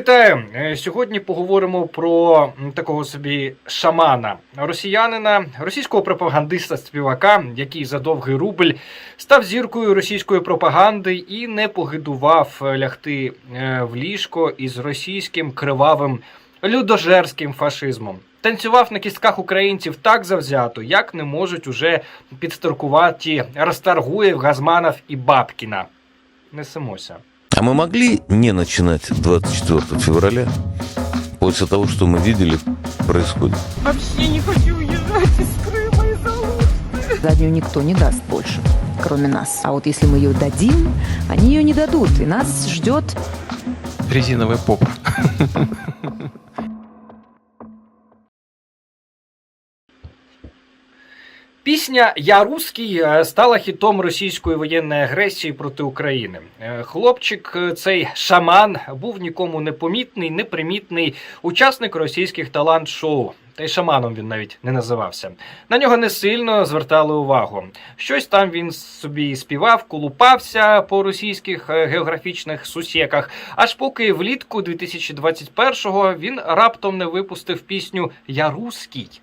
вітаю! Е, Сьогодні поговоримо про такого собі шамана, росіянина, російського пропагандиста співака, який за довгий рубль став зіркою російської пропаганди і не погидував е, лягти е, в ліжко із російським кривавим людожерським фашизмом. Танцював на кістках українців так завзято, як не можуть уже підстаркуваті Расторгуєв, Газманов і Бабкіна. Несемося. А мы могли не начинать 24 февраля после того, что мы видели происходит? Вообще не хочу уезжать из Крыма из-за Алушты. Заднюю никто не даст больше, кроме нас. А вот если мы ее дадим, они ее не дадут. И нас ждет резиновая попа. Пісня Я русський е, стала хітом російської воєнної агресії проти України. Е, Хлопчик, е, цей шаман, був нікому не помітний, непримітний учасник російських талант-шоу. Та й шаманом він навіть не називався. На нього не сильно звертали увагу. Щось там він собі співав, колупався по російських географічних сусіках. Аж поки влітку 2021-го він раптом не випустив пісню Я русський.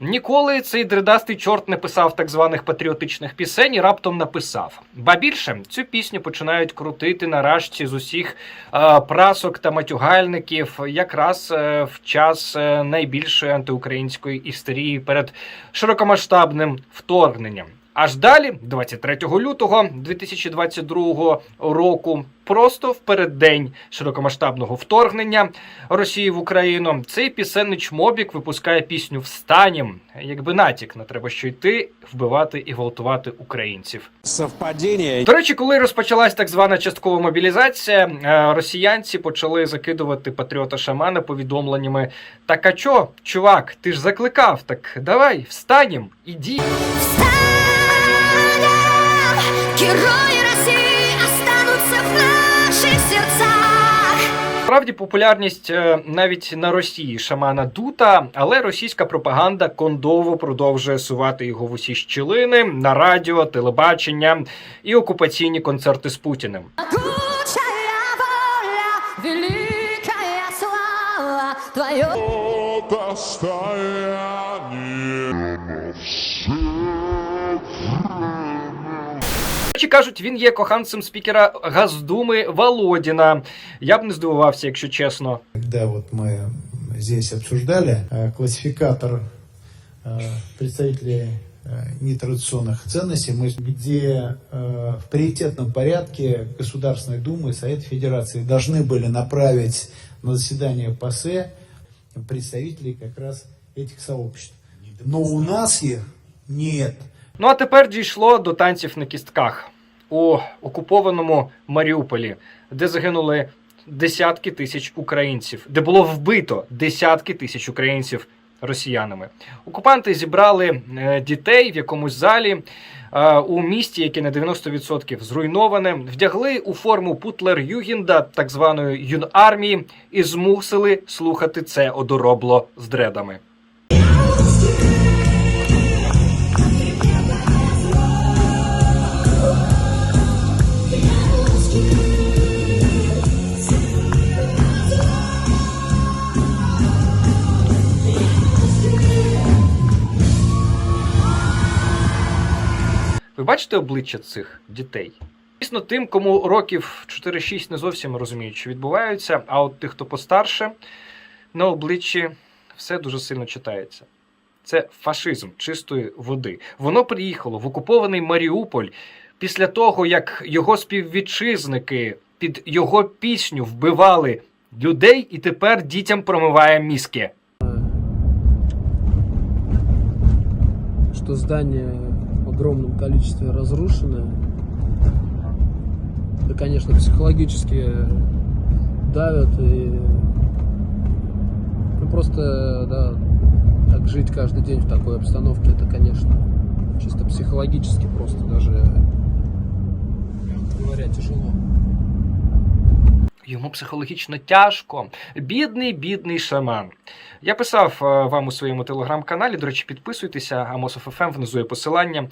Ніколи цей дридастий чорт не писав так званих патріотичних пісень і раптом написав. Ба більше цю пісню починають крутити на рашці з усіх е, прасок та матюгальників, якраз е, в час е, найбільшої антиукраїнської істерії перед широкомасштабним вторгненням. Аж далі, 23 лютого 2022 року, просто в переддень широкомасштабного вторгнення Росії в Україну, цей пісенний чмобік випускає пісню Встанім, якби натяк на треба що йти, вбивати і гвалтувати українців. Совпадение. До речі, коли розпочалась так звана часткова мобілізація, е, росіянці почали закидувати патріота шамана повідомленнями: Так а чо, чувак, ти ж закликав, так давай, встанім, іди. Герои России останутся в наших сердцах. Справді популярність е, навіть на Росії шамана дута, але російська пропаганда кондово продовжує сувати його в усі щілини на радіо, телебачення і окупаційні концерти з Путіним. Могучая воля, великая слава твоя. речі, кажуть, він є коханцем спікера Газдуми Володіна. Я б не здивувався, якщо чесно. Когда вот мы здесь обсуждали э, классификатор э, представителей э, нетрадиционных ценностей, мы, где э, в приоритетном порядке Государственной Думы и Совет Федерации должны были направить на заседание ПАСЕ представителей как раз этих сообществ. Но у нас их нет. Ну а тепер дійшло до танців на кістках у окупованому Маріуполі, де загинули десятки тисяч українців, де було вбито десятки тисяч українців росіянами. Окупанти зібрали е, дітей в якомусь залі е, у місті, яке на 90% зруйноване, вдягли у форму Путлер Югінда, так званої юнармії, і змусили слухати це одоробло з дредами. Бачите обличчя цих дітей? Звісно, тим, кому років 4-6 не зовсім розуміють, що відбувається, а от тих, хто постарше, на обличчі все дуже сильно читається. Це фашизм чистої води. Воно приїхало в окупований Маріуполь після того, як його співвітчизники під його пісню вбивали людей, і тепер дітям промиває мізки. что здание в огромном количестве разрушено. Это, конечно, психологически давят и ну, просто, да, так жить каждый день в такой обстановке, это, конечно, чисто психологически просто даже, говоря, тяжело. Йому психологічно тяжко. Бідний, бідний шаман. Я писав е, вам у своєму телеграм-каналі. До речі, підписуйтеся, Амосов ФМ, внизу є посилання.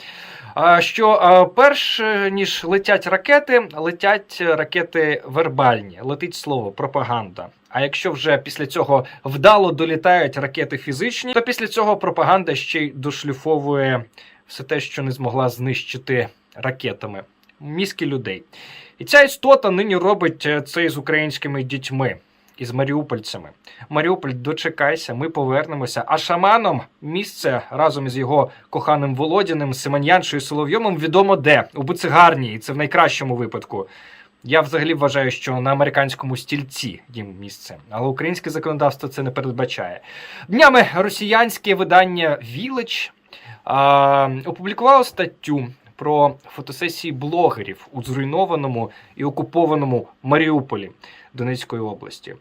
Що е, перш е, ніж летять ракети, летять ракети вербальні, летить слово пропаганда. А якщо вже після цього вдало долітають ракети фізичні, то після цього пропаганда ще й дошліфовує все те, що не змогла знищити ракетами. Мізки людей. І ця істота нині робить е, це з українськими дітьми, із маріупольцями. Маріуполь, дочекайся, ми повернемося. А шаманом місце разом із його коханим Володіним, Семен'яншою Соловйомом відомо де у буцигарні, і це в найкращому випадку. Я взагалі вважаю, що на американському стільці їм місце, але українське законодавство це не передбачає. Днями росіянське видання а, опублікувало статтю про фотосесії блогерів у зруйнованому і окупованому Маріуполі Донецької області.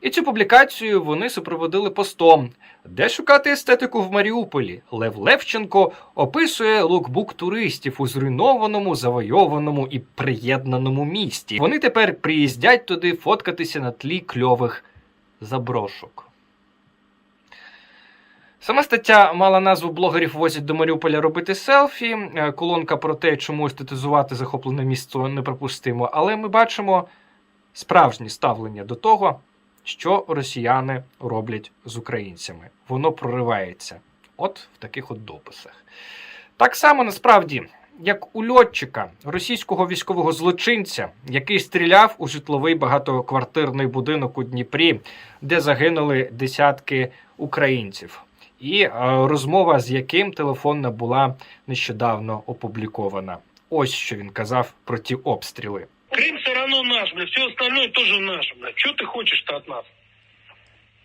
І цю публікацію вони супроводили постом. Де шукати естетику в Маріуполі? Лев Левченко описує лукбук туристів у зруйнованому, завойованому і приєднаному місті. Вони тепер приїздять туди фоткатися на тлі кльових заброшок. Сама стаття мала назву блогерів возять до Маріуполя робити селфі. Е, Колонка про те, чому естетизувати захоплене місто неприпустимо. Але ми бачимо справжнє ставлення до того, що росіяни роблять з українцями. Воно проривається. От в таких от дописах. Так само насправді, як у льотчика, російського військового злочинця, який стріляв у житловий багатоквартирний будинок у Дніпрі, де загинули десятки українців І е, розмова з яким телефонна була нещодавно опублікована. Ось що він казав про ті обстріли. Крым все равно наш, блядь, все остальное тоже наше, блядь. Что ты хочешь-то от нас?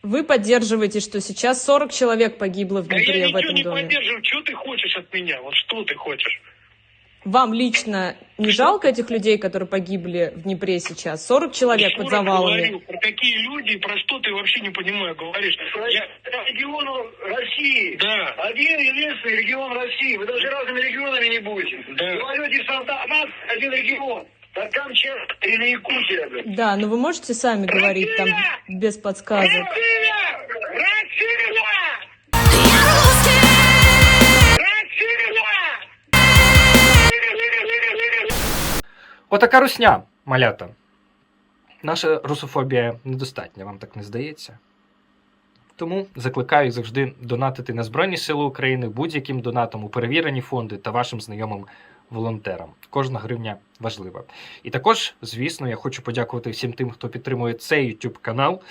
Вы поддерживаете, что сейчас 40 человек погибло в Да я Днепре в ничего этом не доме. поддерживаю. Что ты хочешь от меня? Вот что ты хочешь? Вам лично не жалко этих людей, которые погибли в Днепре сейчас? 40 человек Еще под раз завалами. говорю, про какие люди про что ты вообще не понимаю говоришь. Я... регион России. Да, Один единственный регион России. Вы даже разными регионами не будете. Да. Говорите, что там нас один регион. Так Камчатка или Якутия. Да, но вы можете сами говорить там без подсказок. Россия! Отака русня, малята. Наша русофобія недостатня, вам так не здається? Тому закликаю завжди донатити на Збройні Сили України будь-яким донатом у перевірені фонди та вашим знайомим волонтерам. Кожна гривня важлива. І також, звісно, я хочу подякувати всім тим, хто підтримує цей YouTube канал.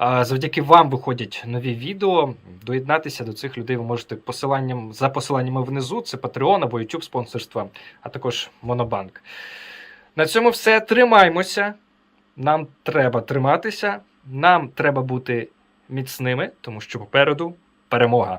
Завдяки вам виходять нові відео. Доєднатися до цих людей ви можете посиланням за посиланнями внизу. Це Patreon або YouTube спонсорство, а також Монобанк. На цьому все. Тримаймося. Нам треба триматися. Нам треба бути міцними, тому що попереду перемога.